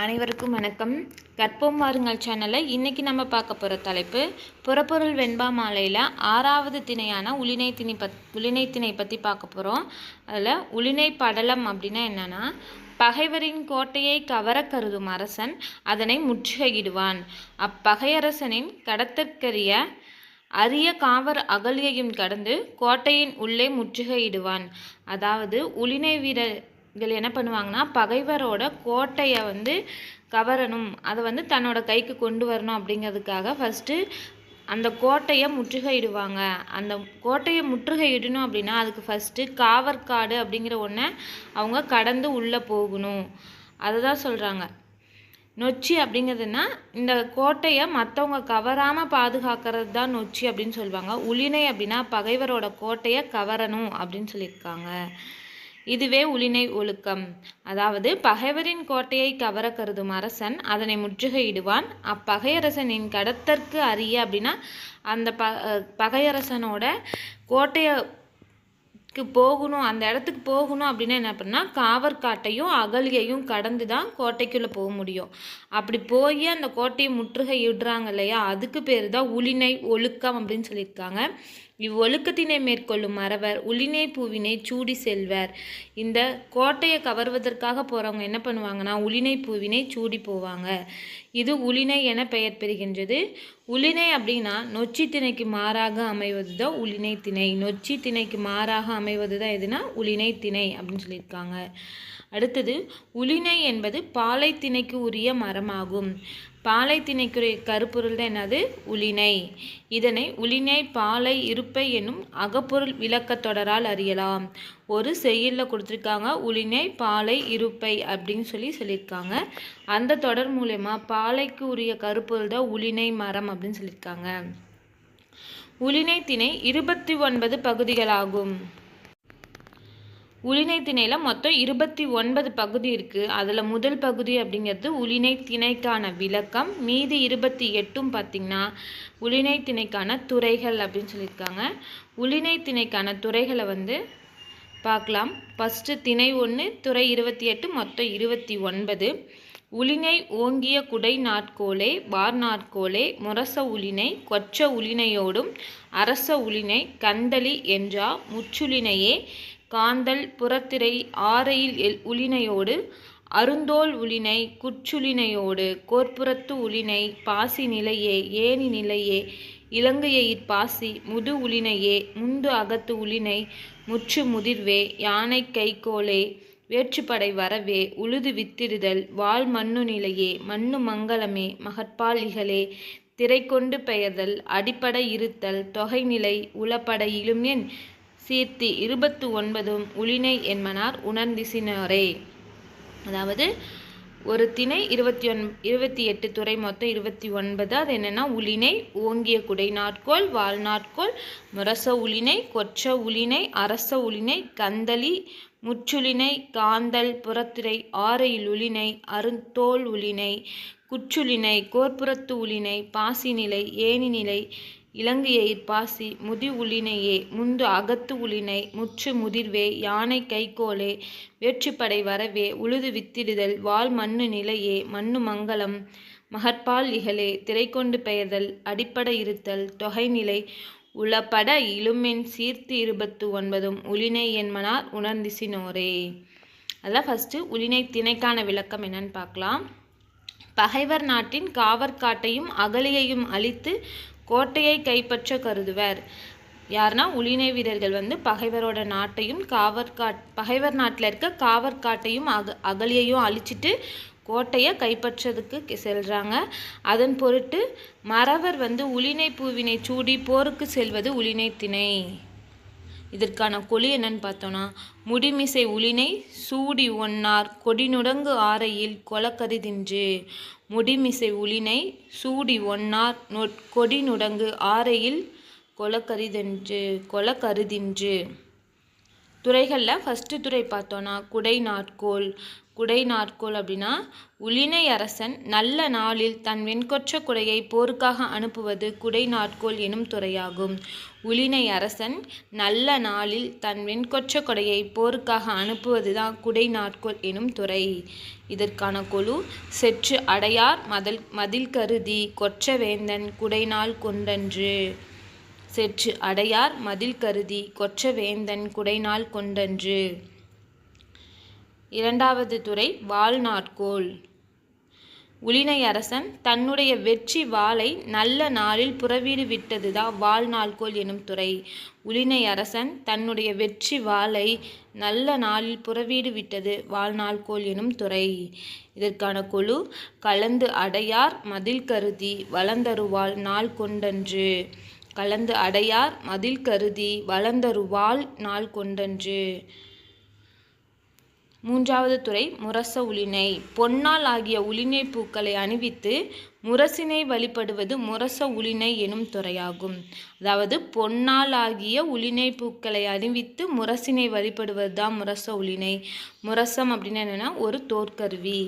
அனைவருக்கும் வணக்கம். கற்போம் வாருங்கள் சேனலில் இன்றைக்கி நம்ம பார்க்க போகிற தலைப்பு புறப்பொருள் வெண்பா மாலையில் ஆறாவது திணையான உளினை திணை பத் உளினை திணை பற்றி பார்க்க போகிறோம் அதில் உளினை படலம் அப்படின்னா என்னென்னா பகைவரின் கோட்டையை கவர கருதும் அரசன் அதனை முற்றுகையிடுவான். அப்பகையரசனின் கடத்தற்கரிய அரிய காவர் அகலியையும் கடந்து கோட்டையின் உள்ளே முற்றுகையிடுவான். அதாவது உளினை இதில் என்ன பண்ணுவாங்கன்னா பகைவரோட கோட்டையை வந்து கவரணும். அதை வந்து தன்னோட கைக்கு கொண்டு வரணும் அப்படிங்கிறதுக்காக ஃபஸ்ட்டு அந்த கோட்டையை முற்றுகையிடுவாங்க. அந்த கோட்டையை முற்றுகையிடணும் அப்படின்னா அதுக்கு ஃபஸ்ட்டு காவற்காடு அப்படிங்கிற ஒன்றை அவங்க கடந்து உள்ளே போகணும். அதை தான் சொல்கிறாங்க நொச்சி அப்படிங்கிறதுனா இந்த கோட்டையை மற்றவங்க கவராமல் பாதுகாக்கிறது தான் நொச்சி அப்படின்னு சொல்லுவாங்க. உளினை அப்படின்னா பகைவரோட கோட்டையை கவரணும் அப்படின்னு சொல்லியிருக்காங்க. இதுவே உளினை ஒழுக்கம். அதாவது பகைவரின் கோட்டையை கவர கருதும் அரசன் அதனை முற்றுகையிடுவான். அப்பகையரசனின் கடத்தற்கு அறிய அப்படின்னா அந்த ப பகையரசனோட கோட்டையை க்கு போகணும் அந்த இடத்துக்கு போகணும் அப்படின்னா என்ன பண்ணால் காவற்காட்டையும் அகலியையும் கடந்து தான் கோட்டைக்குள்ளே போக முடியும். அப்படி போய் அந்த கோட்டையை முற்றுகையிடுறாங்க இல்லையா? அதுக்கு பேர் தான் உளினை ஒழுக்கம் அப்படின்னு சொல்லியிருக்காங்க. இவ்வொழுக்கத்தினை மேற்கொள்ளும் மறவர் உளினை பூவினை சூடி செல்வர். இந்த கோட்டையை கவர்வதற்காக போகிறவங்க என்ன பண்ணுவாங்கன்னா உளினை பூவினை சூடி போவாங்க. இது உளினை என பெயர் பெறுகின்றது. உளினை அப்படின்னா நொச்சி திணைக்கு மாறாக அமைவது தான் உளினை திணை. நொச்சி திணைக்கு மாறாக அமை அமைவது தான் எதுனா உளிணை திணை அப்படின்னு சொல்லியிருக்காங்க. அடுத்தது உளிணை என்பது பாலை திணைக்கு உரிய மரமாகும். பாலை திணைக்குரிய கருப்பொருள் தான் என்னது? உளிணை இதனை உளிணை பாலை இருப்பை என்னும் அகப்பொருள் விளக்கத் தொடரால் அறியலாம். ஒரு செய்யுளில் கொடுத்துருக்காங்க உளிணை பாலை இருப்பை அப்படின்னு சொல்லி சொல்லியிருக்காங்க. அந்த தொடர் மூலயமா பாலைக்கு உரிய கருப்பொருள் தான் உளிணை மரம் அப்படின்னு சொல்லியிருக்காங்க. உளிணை திணை இருபத்தி ஒன்பது பகுதிகளாகும். உளிணை திணையில் மொத்தம் இருபத்தி ஒன்பது பகுதி இருக்குது அதில் முதல் பகுதி அப்படிங்கிறது உளிணை திணைக்கான விளக்கம். மீதி இருபத்தி எட்டும் பார்த்திங்கன்னா உளிணை திணைக்கான துறைகள் அப்படின்னு சொல்லியிருக்காங்க. உளிணை திணைக்கான துறைகளை வந்து பார்க்கலாம். ஃபஸ்ட்டு திணை ஒன்று துறை இருபத்தி எட்டு மொத்தம் இருபத்தி ஒன்பது. உளினை ஓங்கிய குடை நாட்கோலே வார் நாட்கோலே முரச உளினை கொற்ற உளினையோடும் அரச உளினை கந்தளி என்றா முச்சுளினையே காந்தல் புறத்திரை ஆரையில் எல் உளினையோடு அருந்தோல் உளினை குற்றுளினையோடு கோர்ப்புறத்து உளினை பாசி நிலையே ஏனி நிலையே இலங்கையை பாசி முது உளினையே முந்து அகத்து உளினை முற்று முதிர்வே யானை கைகோலே வேற்றுப்படை வரவே உழுது வித்திடுதல் வால் மண்ணு நிலையே மண்ணு மங்களமே மகற்பால் இகலே திரைக்கொண்டு பெயர்தல் அடிப்படை இருத்தல் தொகைநிலை உளப்பட இழுமென் சீர்த்தி இருபத்து ஒன்பதும் உளினை என்பனார் உணர்ந்திசினோரே. அதாவது ஒரு திணை இருபத்தி ஒன் இருபத்தி எட்டு துறை மொத்தம் இருபத்தி ஒன்பது அது என்னென்னா உளினை ஓங்கிய குடை நாட்கோள் வாழ்நாட்கோள் முரச உளினை கொற்ற உளினை அரச உளினை கந்தளி முச்சுளினை காந்தல் புறத்திரை ஆரையில் உளினை அருந்தோல் உளினை குற்றுளினை கோர்ப்புறத்து உளினை பாசிநிலை ஏனிநிலை இலங்கையைர் பாசி முதி உளினையே முந்து அகத்து உளினை முற்று முதிர்வே யானை கைகோலே வேற்றுப்படை வரவே உழுது வித்திடுதல் வால் மண்ணு நிலையே மண்ணு மங்களம் மகற்பால் இகலே திரைக்கொண்டு பெயர்தல் அடிப்படை இருத்தல் தொகைநிலை உளப்பட இழுமென் சீர்த்து இருபத்து ஒன்பதும் உளினை என்மனார் உணர்ந்திசினோரே. அதெல்லாம் ஃபஸ்ட்டு உளினை திணைக்கான விளக்கம் என்னன்னு பார்க்கலாம். பகைவர் நாட்டின் காவற்காட்டையும் அகலியையும் அழித்து கோட்டையை கைப்பற்ற கருதுவர். யாருன்னா உளிநை வீரர்கள் வந்து பகைவரோட நாட்டையும் காவற்காட் பகைவர் நாட்டில் இருக்க காவற்காட்டையும் அக அகலியையும் அழிச்சிட்டு கோட்டையை கைப்பற்றதுக்கு செல்கிறாங்க அதன் பொருட்டு மறவர் வந்து உளினை பூவினை சூடி போருக்கு செல்வது உளினை திணை. இதற்கான கொலி என்னன்னு பார்த்தோன்னா முடிமிசை உளினை சூடி ஒன்னார் கொடிநுடங்கு ஆரையில் கொலக்கருதின்று முடிமிசை உளினை சூடி ஒன்னார் நொ கொடிநுடங்கு ஆரையில் கொலக்கரிதென்று கொலக்கருதின்று. துறைகளில் ஃபஸ்ட்டு துறை பார்த்தோன்னா குடை நாட்கோல் குடை நாற்கோல் அப்படின்னா உளினை அரசன் நல்ல நாளில் தன் வெண்கொற்ற குடையை போருக்காக அனுப்புவது குடை நாட்கோல் எனும் துறையாகும். உளினை அரசன் நல்ல நாளில் தன் வெண்கொற்ற கொடையை போருக்காக அனுப்புவதுதான் குடை நாட்கோல் எனும் துறை. இதற்கான கொழு செற்று அடையார் மதல் மதில் கருதி கொற்ற வேந்தன் குடைநாள் கொண்டன்று. செற்று அடையார் மதில் கருதி கொற்ற வேந்தன் குடைநாள் கொண்டன்று. இரண்டாவது துறை வாழ்நாட்கோள். உளினை அரசன் தன்னுடைய வெற்றி வாளை நல்ல நாளில் புறவீடு விட்டதுதான் வாழ்நாள்கோள் எனும் துறை. உளினை அரசன் தன்னுடைய வெற்றி வாளை நல்ல நாளில் புறவீடு விட்டது வாழ்நாள்கோள் எனும் துறை. இதற்கான குழு கலந்து அடையார் மதில் கருதி வளர்ந்தருவாள் நாள் கொண்டன்று கலந்து அடையார் மதில் கருதி வளர்ந்தருவாள் நாள் கொண்டன்று மூன்றாவது துறை முரச உளினை பொன்னால் ஆகிய உளினை பூக்களை அணிவித்து முரசினை வழிபடுவது முரச உளினை எனும் துறையாகும். அதாவது பொன்னால் ஆகிய உளினை பூக்களை அணிவித்து முரசினை வழிபடுவது தான் முரச உளினை முரசம் அப்படின்னு என்னென்னா ஒரு தோற்கருவி.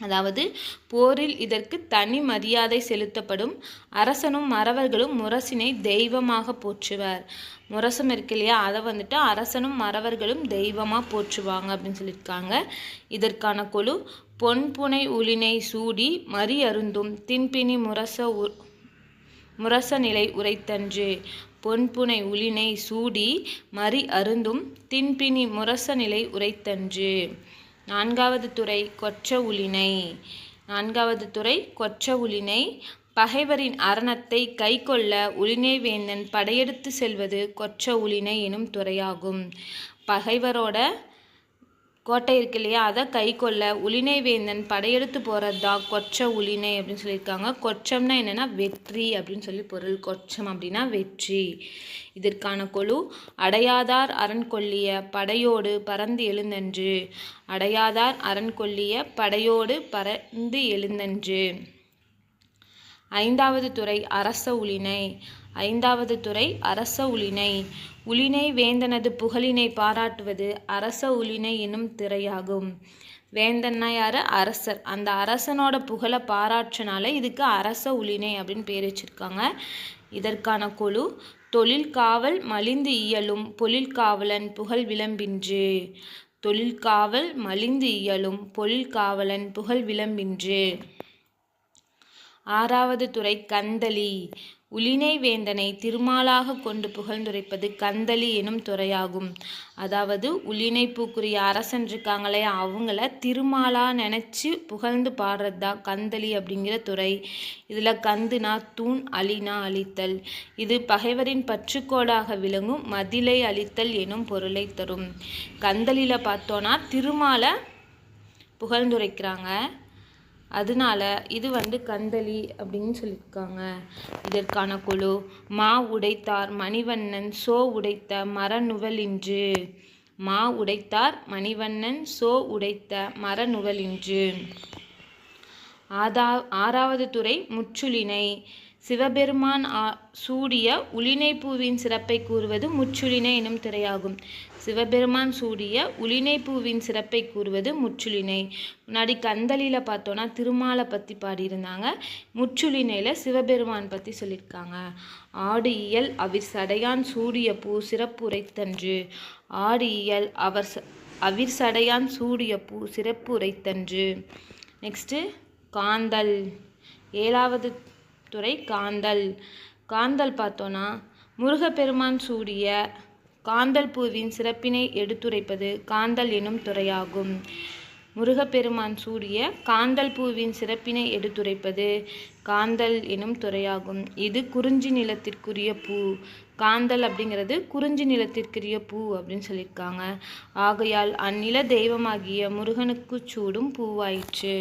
அதாவது போரில் இதற்கு தனி மரியாதை செலுத்தப்படும். அரசனும் மறவர்களும் முரசினை தெய்வமாக போற்றுவர். முரசம் இருக்கு இல்லையா? அதை வந்துட்டு அரசனும் மறவர்களும் தெய்வமாக போற்றுவாங்க அப்படின்னு சொல்லியிருக்காங்க. இதற்கான குழு பொன்புனை உளினை சூடி மறி அருந்தும். தின்பினி முரச முரச நிலை உரைத்தன்று. பொன்புனை உளினை சூடி மறி அருந்தும். தின்பினி முரச நிலை உரைத்தன்று. நான்காவது துறை கொற்ற உளினை. நான்காவது துறை கொற்ற உளினை. பகைவரின் அரணத்தை கைக்கொள்ள உளினை வேந்தன் படையெடுத்து செல்வது கொற்ற உளினை எனும் துறையாகும். பகைவரோட கோட்டை இருக்கு இல்லையா? அதை கை கொள்ள உளினை வேந்தன் படையெடுத்து போகிறதா கொச்ச உளிணை உளினை அப்படின்னு சொல்லியிருக்காங்க. கொச்சம்னா என்னென்னா வெற்றி அப்படின்னு சொல்லி பொருள். கொச்சம் அப்படின்னா வெற்றி. இதற்கான கொழு அடையாதார் அரண் கொல்லிய படையோடு பறந்து எழுந்தன்று. அடையாதார் அரண் கொல்லிய படையோடு பறந்து எழுந்தன்று. ஐந்தாவது துறை அரச உளினை ஐந்தாவது துறை அரச உளினை. உளினை வேந்தனது புகழினை பாராட்டுவது அரச உளினை என்னும் திரையாகும். வேந்தன்னா யார்? அரசர். அந்த அரசனோட புகழை பாராட்டினால இதுக்கு அரச உளினை அப்படின்னு பேர் வச்சுருக்காங்க. இதற்கான குழு தொழில் காவல் மலிந்து இயலும் பொழில் காவலன் புகழ் விளம்பின்று. தொழில் காவல் மலிந்து இயலும் பொழில் காவலன் புகழ் விளம்பின்று. ஆறாவது துறை கந்தளி. உளினை வேந்தனை திருமாலாக கொண்டு புகழ்ந்துரைப்பது கந்தளி எனும் துறையாகும். அதாவது உளினை பூக்குரிய அரசன் இருக்காங்களே அவங்கள திருமாலா நினச்சி புகழ்ந்து பாடுறது தான் கந்தளி அப்படிங்கிற துறை. இதில் கந்துனா தூண் அலினா அழித்தல். இது பகைவரின் பற்றுக்கோடாக விளங்கும் மதிலை அழித்தல் எனும் பொருளை தரும். கந்தளியில் பார்த்தோன்னா திருமாலை புகழ்ந்துரைக்கிறாங்க. அதனால இது வந்து கந்தளி அப்படின்னு சொல்லியிருக்காங்க. இதற்கான குழு மா உடைத்தார் மணிவண்ணன் சோ உடைத்த மரநுவலின்று மா உடைத்தார் மணிவண்ணன் சோ உடைத்த மரநுவலின்று ஆதா ஆறாவது துறை முச்சுளினை சிவபெருமான் சூடிய உளினைப்பூவின் சிறப்பை கூறுவது முச்சுளினை எனும் திரையாகும். சிவபெருமான் சூடிய உளினைப்பூவின் சிறப்பை கூறுவது முச்சுளினை முன்னாடி கந்தளியில் பார்த்தோன்னா திருமாலை பற்றி பாடியிருந்தாங்க. முச்சுளினையில் சிவபெருமான் பற்றி சொல்லியிருக்காங்க. ஆடு இயல் அவிர் சடையான் சூடிய பூ சிறப்பு உரைத்தன்று. ஆடு இயல் அவர் அவிர் சடையான் சூடிய பூ சிறப்பு உரைத்தன்று. நெக்ஸ்ட்டு காந்தல். ஏழாவது துறை காந்தல். காந்தல் பார்த்தோன்னா முருகப்பெருமான் சூடிய காந்தல் பூவின் சிறப்பினை எடுத்துரைப்பது காந்தல் எனும் துறையாகும். முருகப்பெருமான் சூடிய காந்தல் பூவின் சிறப்பினை எடுத்துரைப்பது காந்தல் எனும் துறையாகும். இது குறிஞ்சி நிலத்திற்குரிய பூ. காந்தல் அப்படிங்கிறது குறிஞ்சி நிலத்திற்குரிய பூ அப்படின்னு சொல்லியிருக்காங்க. ஆகையால் அந்நில தெய்வமாகிய முருகனுக்கு சூடும் பூவாயிற்று.